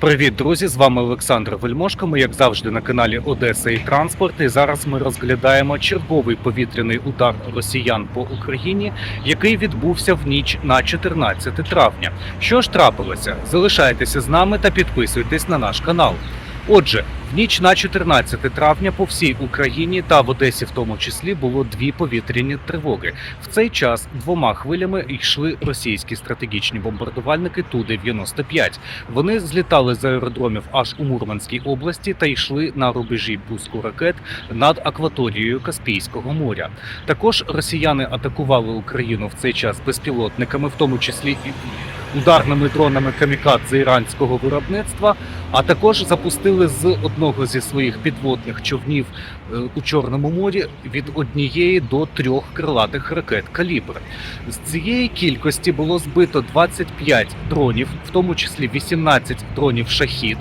Привіт, друзі! З вами Олександр Вельмошко. Ми, як завжди, на каналі Одеса і Транспорт. І зараз ми розглядаємо черговий повітряний удар росіян по Україні, який відбувся в ніч на 14 травня. Що ж трапилося? Залишайтеся з нами та підписуйтесь на наш канал. Отже, ніч на 14 травня по всій Україні та в Одесі, в тому числі, було дві повітряні тривоги. В цей час двома хвилями йшли російські стратегічні бомбардувальники Ту-95. Вони злітали з аеродромів аж у Мурманській області та йшли на рубежі пуску ракет над акваторією Каспійського моря. Також росіяни атакували Україну в цей час безпілотниками, в тому числі і ударними дронами камікадзе іранського виробництва. А також запустили з одного зі своїх підводних човнів е, у Чорному морі від однієї до трьох крилатих ракет калібр. З цієї кількості було збито 25 дронів, в тому числі 18 дронів шахід.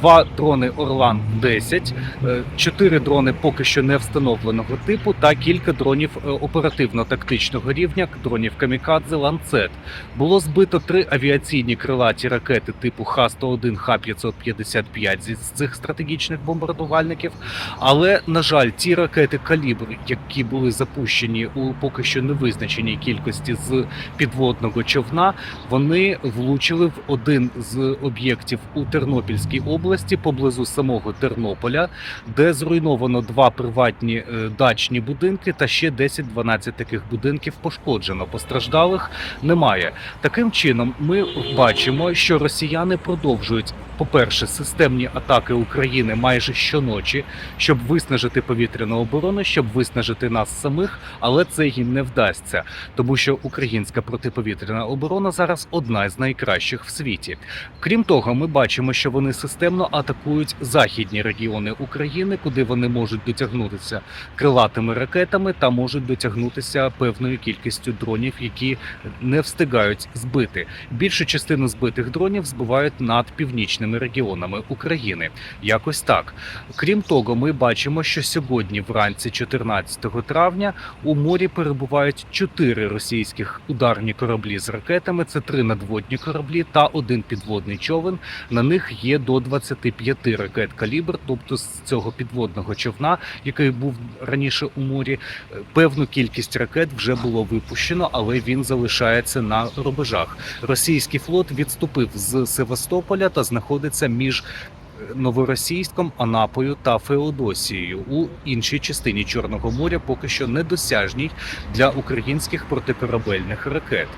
Два дрони Орлан 10, е, чотири дрони поки що не встановленого типу, та кілька дронів е, оперативно-тактичного рівня, дронів Камікадзе Ланцет. Було збито три авіаційні крилаті ракети типу Х-101, Х-555 зі з цих стратегічних бомбардувальників. Але на жаль, ті ракети калібр, які були запущені у поки що невизначеній кількості з підводного човна, вони влучили в один з об'єктів у Тернопільській області поблизу самого Тернополя, де зруйновано два приватні е, дачні будинки, та ще 10-12 таких будинків пошкоджено. Постраждалих немає. Таким чином, ми бачимо, що росіяни продовжують. По-перше, системні атаки України майже щоночі, щоб виснажити повітряну оборону, щоб виснажити нас самих, але це їм не вдасться, тому що українська протиповітряна оборона зараз одна з найкращих в світі. Крім того, ми бачимо, що вони системно атакують західні регіони України, куди вони можуть дотягнутися крилатими ракетами та можуть дотягнутися певною кількістю дронів, які не встигають збити. Більшу частину збитих дронів збивають над північними регіонами України. Якось так. Крім того, ми бачимо, що сьогодні, вранці 14 травня, у морі перебувають чотири російських ударні кораблі з ракетами. Це три надводні кораблі та один підводний човен. На них є до 25 ракет калібр, тобто з цього підводного човна, який був раніше у морі, е, певну кількість ракет вже було випущено, але він залишається на рубежах. Російський флот відступив з Севастополя та знаходиться між е, Новоросійськом, Анапою та Феодосією у іншій частині Чорного моря, поки що недосяжній для українських протикорабельних ракет.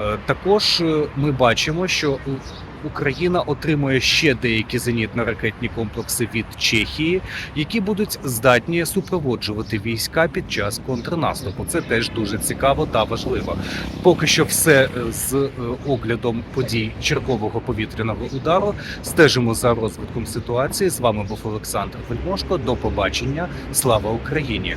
Е, Також ми бачимо, що Україна отримує ще деякі зенітно-ракетні комплекси від Чехії, які будуть здатні супроводжувати війська під час контрнаступу. Це теж дуже цікаво та важливо. Поки що, все е, з е, оглядом подій чергового повітряного удару. Стежимо за розвитком ситуації. З вами був Олександр Вельмошко. До побачення. Слава Україні!